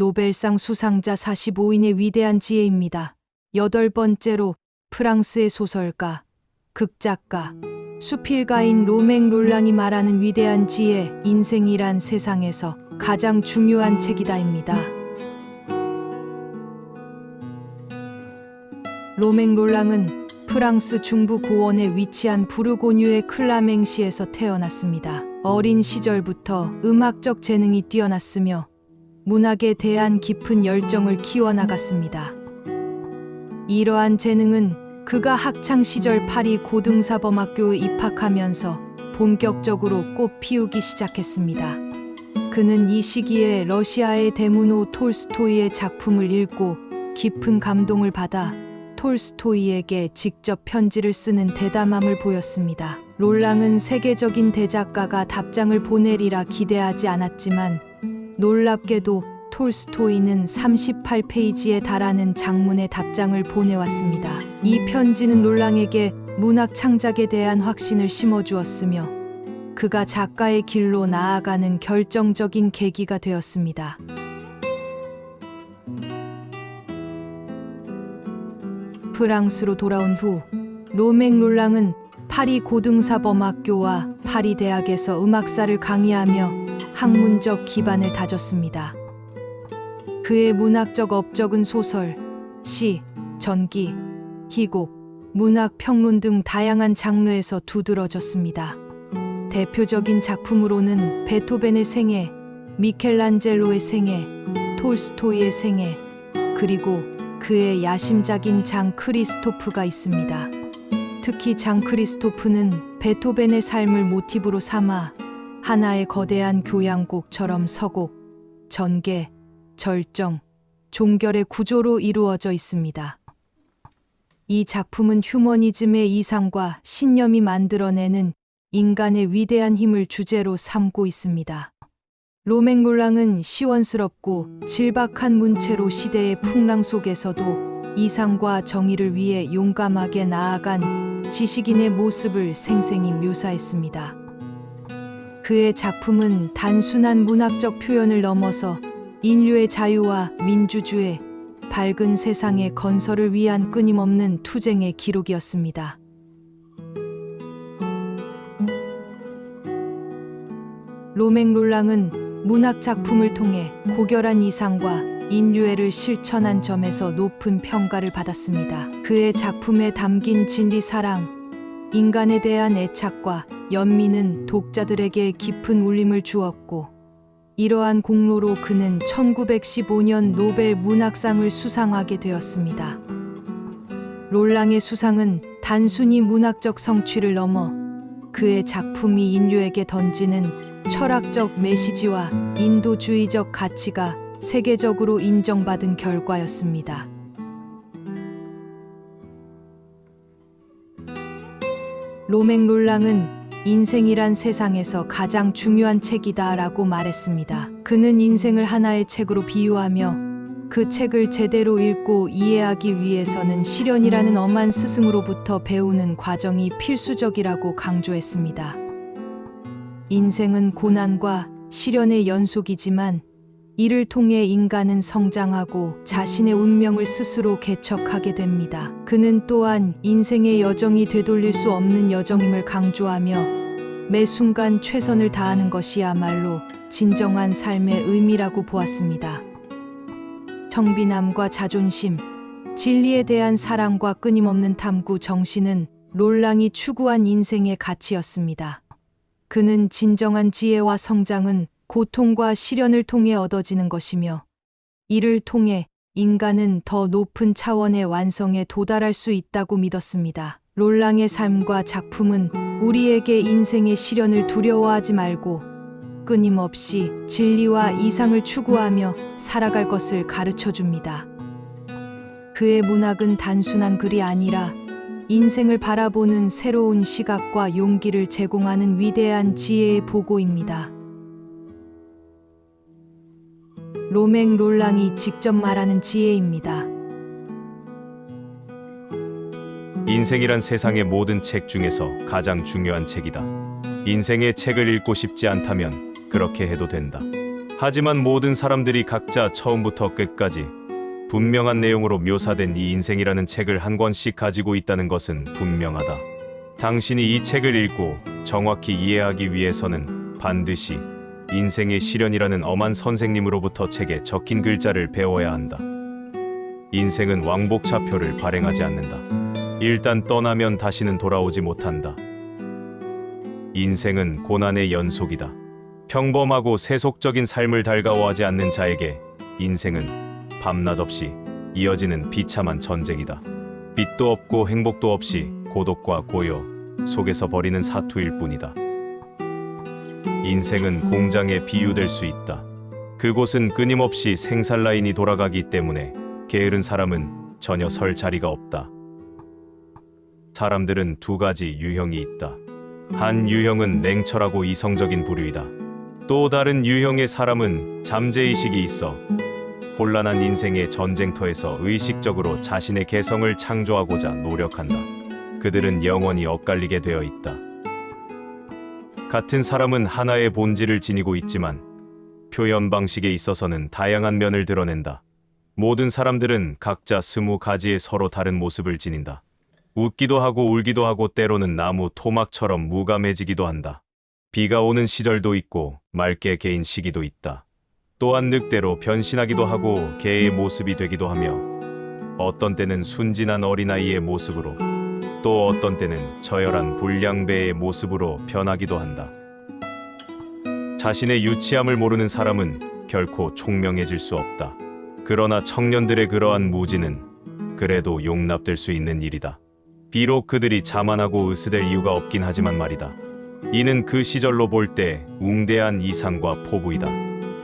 노벨상 수상자 45인의 위대한 지혜입니다. 여덟 번째로 프랑스의 소설가, 극작가, 수필가인 로맹 롤랑이 말하는 위대한 지혜, 인생이란 세상에서 가장 중요한 책이다입니다. 로맹 롤랑은 프랑스 중부 고원에 위치한 부르고뉴의 클라맹시에서 태어났습니다. 어린 시절부터 음악적 재능이 뛰어났으며 문학에 대한 깊은 열정을 키워나갔습니다. 이러한 재능은 그가 학창 시절 파리 고등사범학교에 입학하면서 본격적으로 꽃 피우기 시작했습니다. 그는 이 시기에 러시아의 대문호 톨스토이의 작품을 읽고 깊은 감동을 받아 톨스토이에게 직접 편지를 쓰는 대담함을 보였습니다. 롤랑은 세계적인 대작가가 답장을 보내리라 기대하지 않았지만 놀랍게도 톨스토이는 38페이지에 달하는 장문의 답장을 보내왔습니다. 이 편지는 롤랑에게 문학 창작에 대한 확신을 심어주었으며 그가 작가의 길로 나아가는 결정적인 계기가 되었습니다. 프랑스로 돌아온 후 로맹 롤랑은 파리 고등사범학교와 파리 대학에서 음악사를 강의하며 학문적 기반을 다졌습니다. 그의 문학적 업적은 소설, 시, 전기, 희곡, 문학 평론 등 다양한 장르에서 두드러졌습니다. 대표적인 작품으로는 베토벤의 생애, 미켈란젤로의 생애, 톨스토이의 생애, 그리고 그의 야심작인 장 크리스토프가 있습니다. 특히 장 크리스토프는 베토벤의 삶을 모티브로 삼아 하나의 거대한 교향곡처럼 서곡, 전개, 절정, 종결의 구조로 이루어져 있습니다. 이 작품은 휴머니즘의 이상과 신념이 만들어내는 인간의 위대한 힘을 주제로 삼고 있습니다. 로맹 롤랑은 시원스럽고 질박한 문체로 시대의 풍랑 속에서도 이상과 정의를 위해 용감하게 나아간 지식인의 모습을 생생히 묘사했습니다. 그의 작품은 단순한 문학적 표현을 넘어서 인류의 자유와 민주주의, 밝은 세상의 건설을 위한 끊임없는 투쟁의 기록이었습니다. 로맹 롤랑은 문학 작품을 통해 고결한 이상과 인류애를 실천한 점에서 높은 평가를 받았습니다. 그의 작품에 담긴 진리 사랑, 인간에 대한 애착과 연민은 독자들에게 깊은 울림을 주었고, 이러한 공로로 그는 1915년 노벨 문학상을 수상하게 되었습니다. 롤랑의 수상은 단순히 문학적 성취를 넘어 그의 작품이 인류에게 던지는 철학적 메시지와 인도주의적 가치가 세계적으로 인정받은 결과였습니다. 로맹 롤랑은 인생이란 세상에서 가장 중요한 책이다 라고 말했습니다. 그는 인생을 하나의 책으로 비유하며 그 책을 제대로 읽고 이해하기 위해서는 시련이라는 엄한 스승으로부터 배우는 과정이 필수적이라고 강조했습니다. 인생은 고난과 시련의 연속이지만 이를 통해 인간은 성장하고 자신의 운명을 스스로 개척하게 됩니다. 그는 또한 인생의 여정이 되돌릴 수 없는 여정임을 강조하며 매 순간 최선을 다하는 것이야말로 진정한 삶의 의미라고 보았습니다. 청빈함과 자존심, 진리에 대한 사랑과 끊임없는 탐구 정신은 롤랑이 추구한 인생의 가치였습니다. 그는 진정한 지혜와 성장은 고통과 시련을 통해 얻어지는 것이며 이를 통해 인간은 더 높은 차원의 완성에 도달할 수 있다고 믿었습니다. 롤랑의 삶과 작품은 우리에게 인생의 시련을 두려워하지 말고 끊임없이 진리와 이상을 추구하며 살아갈 것을 가르쳐 줍니다. 그의 문학은 단순한 글이 아니라 인생을 바라보는 새로운 시각과 용기를 제공하는 위대한 지혜의 보고입니다. 로맹 롤랑이 직접 말하는 지혜입니다. 인생이란 세상의 모든 책 중에서 가장 중요한 책이다. 인생의 책을 읽고 싶지 않다면 그렇게 해도 된다. 하지만 모든 사람들이 각자 처음부터 끝까지 분명한 내용으로 묘사된 이 인생이라는 책을 한 권씩 가지고 있다는 것은 분명하다. 당신이 이 책을 읽고 정확히 이해하기 위해서는 반드시 인생의 시련이라는 엄한 선생님으로부터 책에 적힌 글자를 배워야 한다. 인생은 왕복 차표를 발행하지 않는다. 일단 떠나면 다시는 돌아오지 못한다. 인생은 고난의 연속이다. 평범하고 세속적인 삶을 달가워하지 않는 자에게 인생은 밤낮 없이 이어지는 비참한 전쟁이다. 빛도 없고 행복도 없이 고독과 고요 속에서 벌이는 사투일 뿐이다. 인생은 공장에 비유될 수 있다. 그곳은 끊임없이 생산 라인이 돌아가기 때문에 게으른 사람은 전혀 설 자리가 없다. 사람들은 두 가지 유형이 있다. 한 유형은 냉철하고 이성적인 부류이다. 또 다른 유형의 사람은 잠재의식이 있어 곤란한 인생의 전쟁터에서 의식적으로 자신의 개성을 창조하고자 노력한다. 그들은 영원히 엇갈리게 되어 있다. 같은 사람은 하나의 본질을 지니고 있지만 표현 방식에 있어서는 다양한 면을 드러낸다. 모든 사람들은 각자 스무 가지의 서로 다른 모습을 지닌다. 웃기도 하고 울기도 하고 때로는 나무 토막처럼 무감해지기도 한다. 비가 오는 시절도 있고 맑게 개인 시기도 있다. 또한 늑대로 변신하기도 하고 개의 모습이 되기도 하며 어떤 때는 순진한 어린아이의 모습으로 또 어떤 때는 저열한 불량배의 모습으로 변하기도 한다. 자신의 유치함을 모르는 사람은 결코 총명해질 수 없다. 그러나 청년들의 그러한 무지는 그래도 용납될 수 있는 일이다. 비록 그들이 자만하고 으스댈 이유가 없긴 하지만 말이다. 이는 그 시절로 볼 때 웅대한 이상과 포부이다.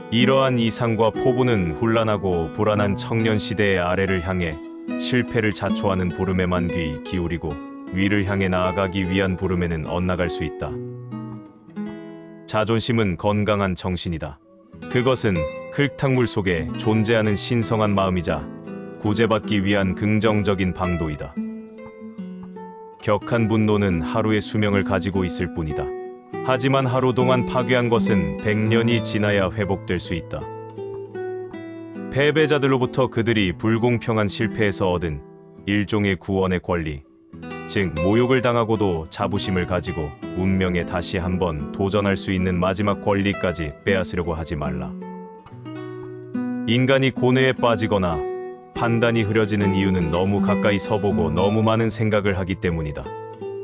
이러한 이상과 포부는 혼란하고 불안한 청년 시대의 아래를 향해 실패를 자초하는 부름에만 귀 기울이고 위를 향해 나아가기 위한 부름에는 엇나갈 수 있다. 자존심은 건강한 정신이다. 그것은 흙탕물 속에 존재하는 신성한 마음이자 구제받기 위한 긍정적인 방도이다. 격한 분노는 하루의 수명을 가지고 있을 뿐이다. 하지만 하루 동안 파괴한 것은 100년이 지나야 회복될 수 있다. 패배자들로부터 그들이 불공평한 실패에서 얻은 일종의 구원의 권리, 즉 모욕을 당하고도 자부심을 가지고 운명에 다시 한번 도전할 수 있는 마지막 권리까지 빼앗으려고 하지 말라. 인간이 고뇌에 빠지거나 판단이 흐려지는 이유는 너무 가까이 서보고 너무 많은 생각을 하기 때문이다.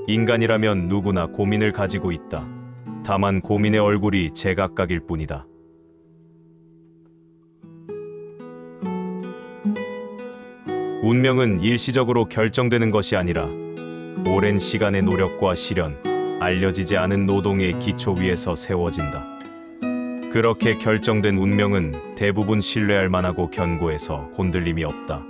인간이라면 누구나 고민을 가지고 있다. 다만 고민의 얼굴이 제각각일 뿐이다. 운명은 일시적으로 결정되는 것이 아니라 오랜 시간의 노력과 시련, 알려지지 않은 노동의 기초 위에서 세워진다. 그렇게 결정된 운명은 대부분 신뢰할 만하고 견고해서 혼들림이 없다.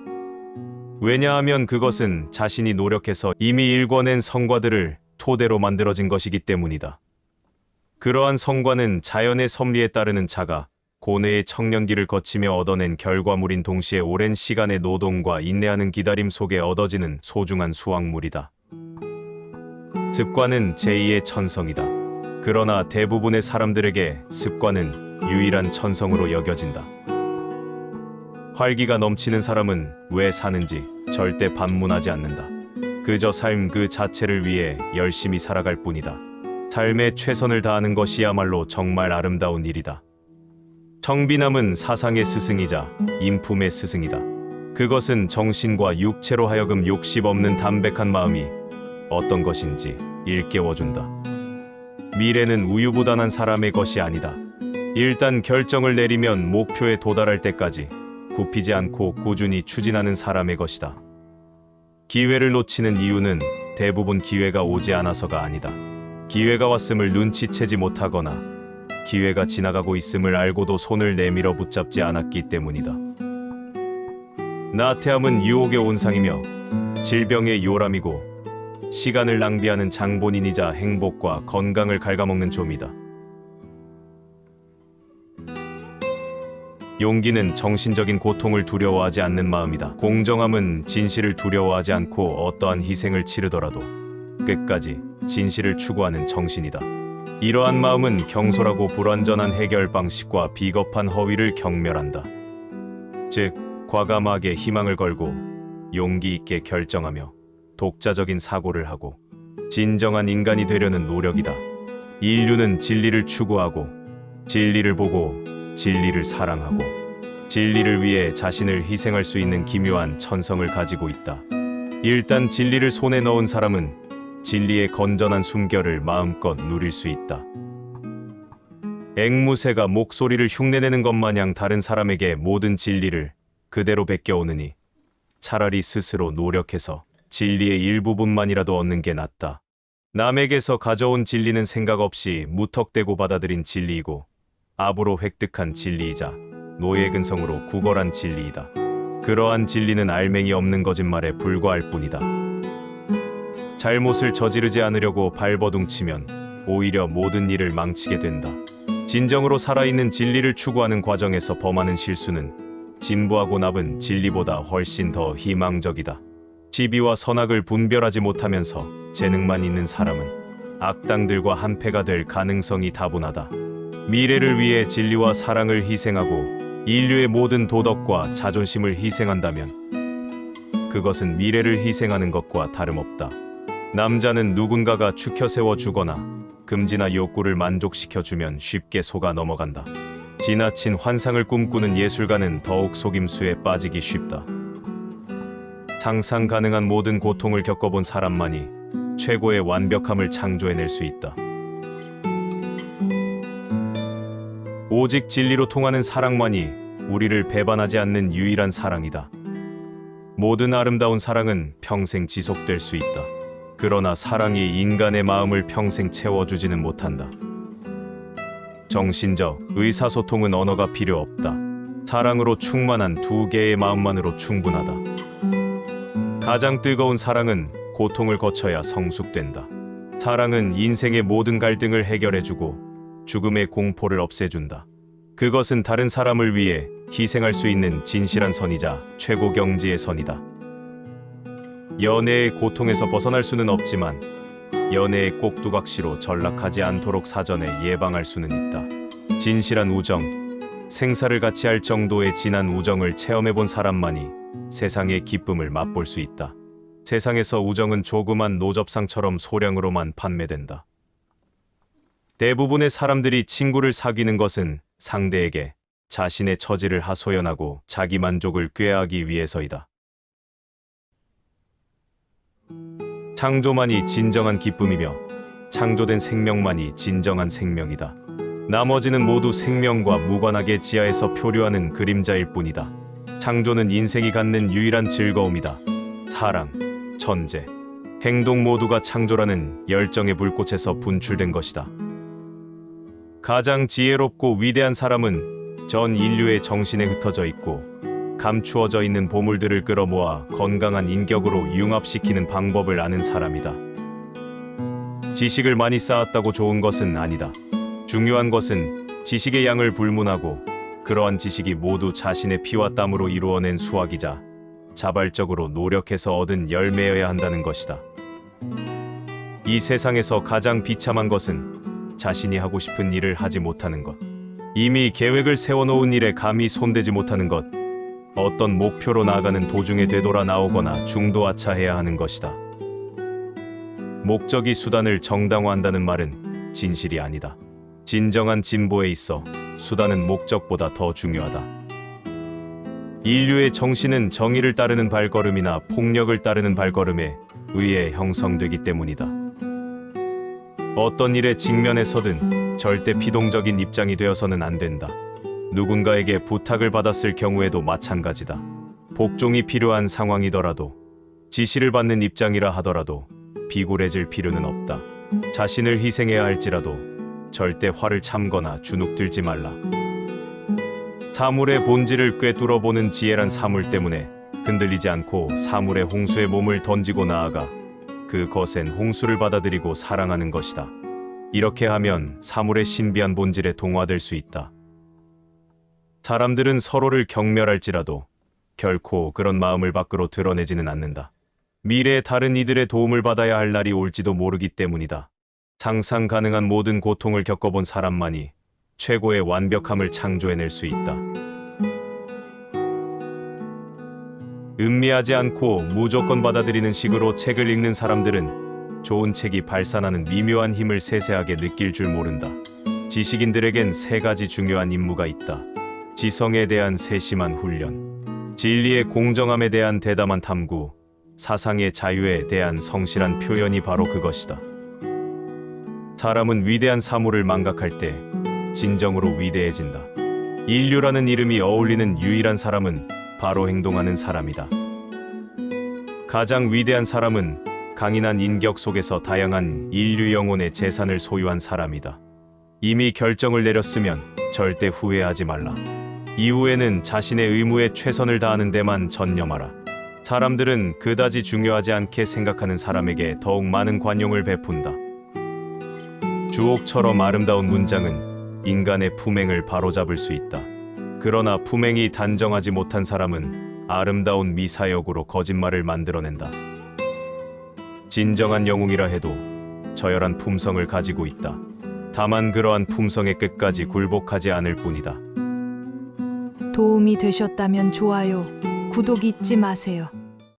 왜냐하면 그것은 자신이 노력해서 이미 일궈낸 성과들을 토대로 만들어진 것이기 때문이다. 그러한 성과는 자연의 섭리에 따르는 자가 고뇌의 청년기를 거치며 얻어낸 결과물인 동시에 오랜 시간의 노동과 인내하는 기다림 속에 얻어지는 소중한 수확물이다. 습관은 제2의 천성이다. 그러나 대부분의 사람들에게 습관은 유일한 천성으로 여겨진다. 활기가 넘치는 사람은 왜 사는지 절대 반문하지 않는다. 그저 삶 그 자체를 위해 열심히 살아갈 뿐이다. 삶에 최선을 다하는 것이야말로 정말 아름다운 일이다. 청비남은 사상의 스승이자 인품의 스승이다. 그것은 정신과 육체로 하여금 욕심 없는 담백한 마음이 어떤 것인지 일깨워준다. 미래는 우유부단한 사람의 것이 아니다. 일단 결정을 내리면 목표에 도달할 때까지 굽히지 않고 꾸준히 추진하는 사람의 것이다. 기회를 놓치는 이유는 대부분 기회가 오지 않아서가 아니다. 기회가 왔음을 눈치채지 못하거나 기회가 지나가고 있음을 알고도 손을 내밀어 붙잡지 않았기 때문이다. 나태함은 유혹의 온상이며 질병의 요람이고 시간을 낭비하는 장본인이자 행복과 건강을 갉아먹는 좀이다. 용기는 정신적인 고통을 두려워하지 않는 마음이다. 공정함은 진실을 두려워하지 않고 어떠한 희생을 치르더라도 끝까지 진실을 추구하는 정신이다. 이러한 마음은 경솔하고 불완전한 해결 방식과 비겁한 허위를 경멸한다. 즉, 과감하게 희망을 걸고 용기 있게 결정하며 독자적인 사고를 하고 진정한 인간이 되려는 노력이다. 인류는 진리를 추구하고 진리를 보고 진리를 사랑하고 진리를 위해 자신을 희생할 수 있는 기묘한 천성을 가지고 있다. 일단 진리를 손에 넣은 사람은 진리의 건전한 숨결을 마음껏 누릴 수 있다. 앵무새가 목소리를 흉내내는 것 마냥 다른 사람에게 모든 진리를 그대로 베껴오느니 차라리 스스로 노력해서 진리의 일부분만이라도 얻는 게 낫다. 남에게서 가져온 진리는 생각 없이 무턱대고 받아들인 진리이고 압으로 획득한 진리이자 노예 근성으로 구걸한 진리이다. 그러한 진리는 알맹이 없는 거짓말에 불과할 뿐이다. 잘못을 저지르지 않으려고 발버둥 치면 오히려 모든 일을 망치게 된다. 진정으로 살아있는 진리를 추구하는 과정에서 범하는 실수는 진부하고 나쁜 진리보다 훨씬 더 희망적이다. 시비와 선악을 분별하지 못하면서 재능만 있는 사람은 악당들과 한패가 될 가능성이 다분하다. 미래를 위해 진리와 사랑을 희생하고 인류의 모든 도덕과 자존심을 희생한다면 그것은 미래를 희생하는 것과 다름없다. 남자는 누군가가 추켜 세워 주거나 금지나 욕구를 만족시켜 주면 쉽게 속아 넘어간다. 지나친 환상을 꿈꾸는 예술가는 더욱 속임수에 빠지기 쉽다. 상상 가능한 모든 고통을 겪어본 사람만이 최고의 완벽함을 창조해낼 수 있다. 오직 진리로 통하는 사랑만이 우리를 배반하지 않는 유일한 사랑이다. 모든 아름다운 사랑은 평생 지속될 수 있다. 그러나 사랑이 인간의 마음을 평생 채워주지는 못한다. 정신적 의사소통은 언어가 필요 없다. 사랑으로 충만한 두 개의 마음만으로 충분하다. 가장 뜨거운 사랑은 고통을 거쳐야 성숙된다. 사랑은 인생의 모든 갈등을 해결해주고 죽음의 공포를 없애준다. 그것은 다른 사람을 위해 희생할 수 있는 진실한 선이자 최고 경지의 선이다. 연애의 고통에서 벗어날 수는 없지만 연애의 꼭두각시로 전락하지 않도록 사전에 예방할 수는 있다. 진실한 우정, 생사를 같이 할 정도의 진한 우정을 체험해 본 사람만이 세상의 기쁨을 맛볼 수 있다. 세상에서 우정은 조그만 노접상처럼 소량으로만 판매된다. 대부분의 사람들이 친구를 사귀는 것은 상대에게 자신의 처지를 하소연하고 자기 만족을 꾀하기 위해서이다. 창조만이 진정한 기쁨이며 창조된 생명만이 진정한 생명이다. 나머지는 모두 생명과 무관하게 지하에서 표류하는 그림자일 뿐이다. 창조는 인생이 갖는 유일한 즐거움이다. 사랑, 천재, 행동 모두가 창조라는 열정의 불꽃에서 분출된 것이다. 가장 지혜롭고 위대한 사람은 전 인류의 정신에 흩어져 있고 감추어져 있는 보물들을 끌어모아 건강한 인격으로 융합시키는 방법을 아는 사람이다. 지식을 많이 쌓았다고 좋은 것은 아니다. 중요한 것은 지식의 양을 불문하고 그러한 지식이 모두 자신의 피와 땀으로 이루어낸 수확이자 자발적으로 노력해서 얻은 열매여야 한다는 것이다. 이 세상에서 가장 비참한 것은 자신이 하고 싶은 일을 하지 못하는 것. 이미 계획을 세워놓은 일에 감히 손대지 못하는 것. 어떤 목표로 나아가는 도중에 되돌아 나오거나 중도하차해야 하는 것이다. 목적이 수단을 정당화한다는 말은 진실이 아니다. 진정한 진보에 있어 수단은 목적보다 더 중요하다. 인류의 정신은 정의를 따르는 발걸음이나 폭력을 따르는 발걸음에 의해 형성되기 때문이다. 어떤 일에 직면해서든 절대 피동적인 입장이 되어서는 안 된다. 누군가에게 부탁을 받았을 경우에도 마찬가지다. 복종이 필요한 상황이더라도 지시를 받는 입장이라 하더라도 비굴해질 필요는 없다. 자신을 희생해야 할지라도 절대 화를 참거나 주눅들지 말라. 사물의 본질을 꿰뚫어 보는 지혜란 사물 때문에 흔들리지 않고 사물의 홍수에 몸을 던지고 나아가 그 거센 홍수를 받아들이고 사랑하는 것이다. 이렇게 하면 사물의 신비한 본질에 동화될 수 있다. 사람들은 서로를 경멸할지라도 결코 그런 마음을 밖으로 드러내지는 않는다. 미래에 다른 이들의 도움을 받아야 할 날이 올지도 모르기 때문이다. 상상 가능한 모든 고통을 겪어본 사람만이 최고의 완벽함을 창조해낼 수 있다. 음미하지 않고 무조건 받아들이는 식으로 책을 읽는 사람들은 좋은 책이 발산하는 미묘한 힘을 세세하게 느낄 줄 모른다. 지식인들에겐 세 가지 중요한 임무가 있다. 지성에 대한 세심한 훈련, 진리의 공정함에 대한 대담한 탐구, 사상의 자유에 대한 성실한 표현이 바로 그것이다. 사람은 위대한 사물을 망각할 때 진정으로 위대해진다. 인류라는 이름이 어울리는 유일한 사람은 바로 행동하는 사람이다. 가장 위대한 사람은 강인한 인격 속에서 다양한 인류 영혼의 재산을 소유한 사람이다. 이미 결정을 내렸으면 절대 후회하지 말라. 이후에는 자신의 의무에 최선을 다하는 데만 전념하라. 사람들은 그다지 중요하지 않게 생각하는 사람에게 더욱 많은 관용을 베푼다. 주옥처럼 아름다운 문장은 인간의 품행을 바로잡을 수 있다. 그러나 품행이 단정하지 못한 사람은 아름다운 미사역으로 거짓말을 만들어낸다. 진정한 영웅이라 해도 저열한 품성을 가지고 있다. 다만 그러한 품성의 끝까지 굴복하지 않을 뿐이다. 도움이 되셨다면 좋아요, 구독 잊지 마세요.